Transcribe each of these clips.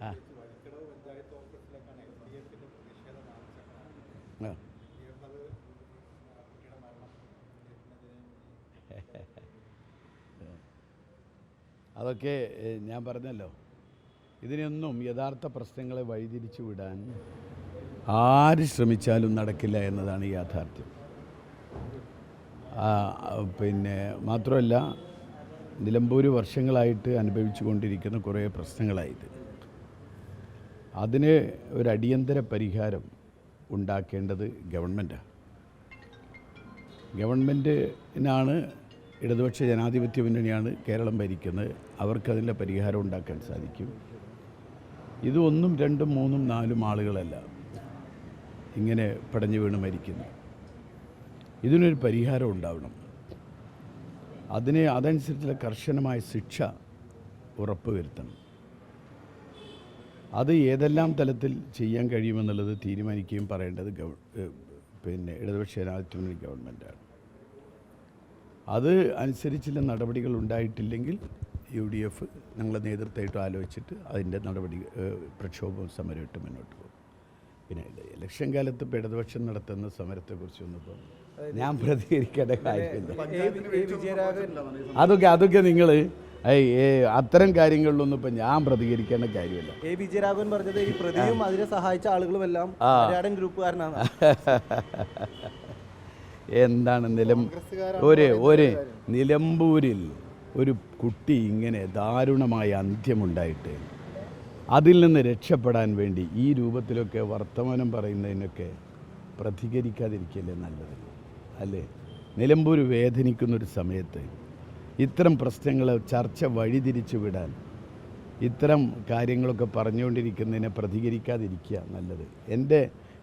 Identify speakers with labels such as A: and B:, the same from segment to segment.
A: അതൊക്കെ ഞാൻ പറഞ്ഞല്ലോ. ഇതിനൊന്നും യഥാർത്ഥ പ്രശ്നങ്ങളെ വഴിതിരിച്ചു വിടാൻ ആര് ശ്രമിച്ചാലും നടക്കില്ല എന്നതാണ് യാഥാർത്ഥ്യം. പിന്നെ മാത്രമല്ല നിലമ്പൂർ വർഷങ്ങളായിട്ട് അനുഭവിച്ചു കൊണ്ടിരിക്കുന്ന കുറേ പ്രശ്നങ്ങളായത് അതിന് ഒരു അടിയന്തര പരിഹാരം ഉണ്ടാക്കേണ്ടത് ഗവൺമെന്റാണ് ഗവൺമെന്റിനാണ് ഇടതുപക്ഷ ജനാധിപത്യ മുന്നണിയാണ് കേരളം ഭരിക്കുന്നത്. അവർക്കതിന്റെ പരിഹാരം ഉണ്ടാക്കാൻ സാധിക്കും. ഇത് ഒന്നും രണ്ടും മൂന്നും നാലും ആളുകളല്ല ഇങ്ങനെ പടഞ്ഞു വീണ് മരിക്കുന്നു. ഇതിനൊരു പരിഹാരം ഉണ്ടാവണം. അതിനെ അതനുസരിച്ചുള്ള കർശനമായ ശിക്ഷ ഉറപ്പുവരുത്തണം. അത് ഏതെല്ലാം തലത്തിൽ ചെയ്യാൻ കഴിയുമെന്നുള്ളത് തീരുമാനിക്കുകയും പറയേണ്ടത് ഗവ പിന്നെ ഇടതുപക്ഷ ജനാധിപത്യ ഗവൺമെന്റാണ്. അത് അനുസരിച്ചുള്ള നടപടികൾ ഉണ്ടായിട്ടില്ലെങ്കിൽ യു ഡി എഫ് ഞങ്ങളെ നേതൃത്വമായിട്ട് ആലോചിച്ചിട്ട് അതിന്റെ നടപടി പ്രക്ഷോഭവും സമരമായിട്ട് മുന്നോട്ട് പോകും. പിന്നെ ഇലക്ഷൻ കാലത്ത് ഇപ്പോൾ ഇടതുപക്ഷം നടത്തുന്ന സമരത്തെക്കുറിച്ചൊന്നും ഇപ്പോൾ ഞാൻ പ്രതികരിക്കേണ്ട കാര്യമില്ല. അതൊക്കെ അതൊക്കെ നിങ്ങൾ അത്തരം കാര്യങ്ങളിലൊന്നും ഇപ്പം ഞാൻ പ്രതികരിക്കേണ്ട കാര്യമല്ല.
B: എ. വിജയരാഘവൻ പറഞ്ഞത് ഈ പ്രതിയും അതിനെ സഹായിച്ച
A: ആളുകളും
B: എല്ലാം ഗ്രൂപ്പുകാരനാണ്.
A: എന്താണ് നിലം ഒരു ഒരു നിലമ്പൂരിൽ ഒരു കുട്ടി ഇങ്ങനെ ദാരുണമായ അന്ത്യമുണ്ടായിട്ട് അതിൽ നിന്ന് രക്ഷപ്പെടാൻ വേണ്ടി ഈ രൂപത്തിലൊക്കെ വർത്തമാനം പറയുന്നതിനൊക്കെ പ്രതികരിക്കാതിരിക്കല്ലേ നല്ലത്? അല്ലേ? നിലമ്പൂർ വേദനിക്കുന്നൊരു സമയത്ത് ഇത്തരം പ്രശ്നങ്ങൾ ചർച്ച വഴിതിരിച്ചു വിടാൻ ഇത്തരം കാര്യങ്ങളൊക്കെ പറഞ്ഞുകൊണ്ടിരിക്കുന്നതിനെ പ്രതികരിക്കാതിരിക്കുക നല്ലത്. എന്റെ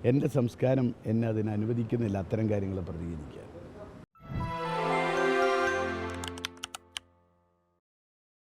A: എന്റെ സംസ്കാരം എന്നെ അതിന് അനുവദിക്കുന്നില്ല അത്തരം കാര്യങ്ങൾ പ്രതികരിക്കാൻ.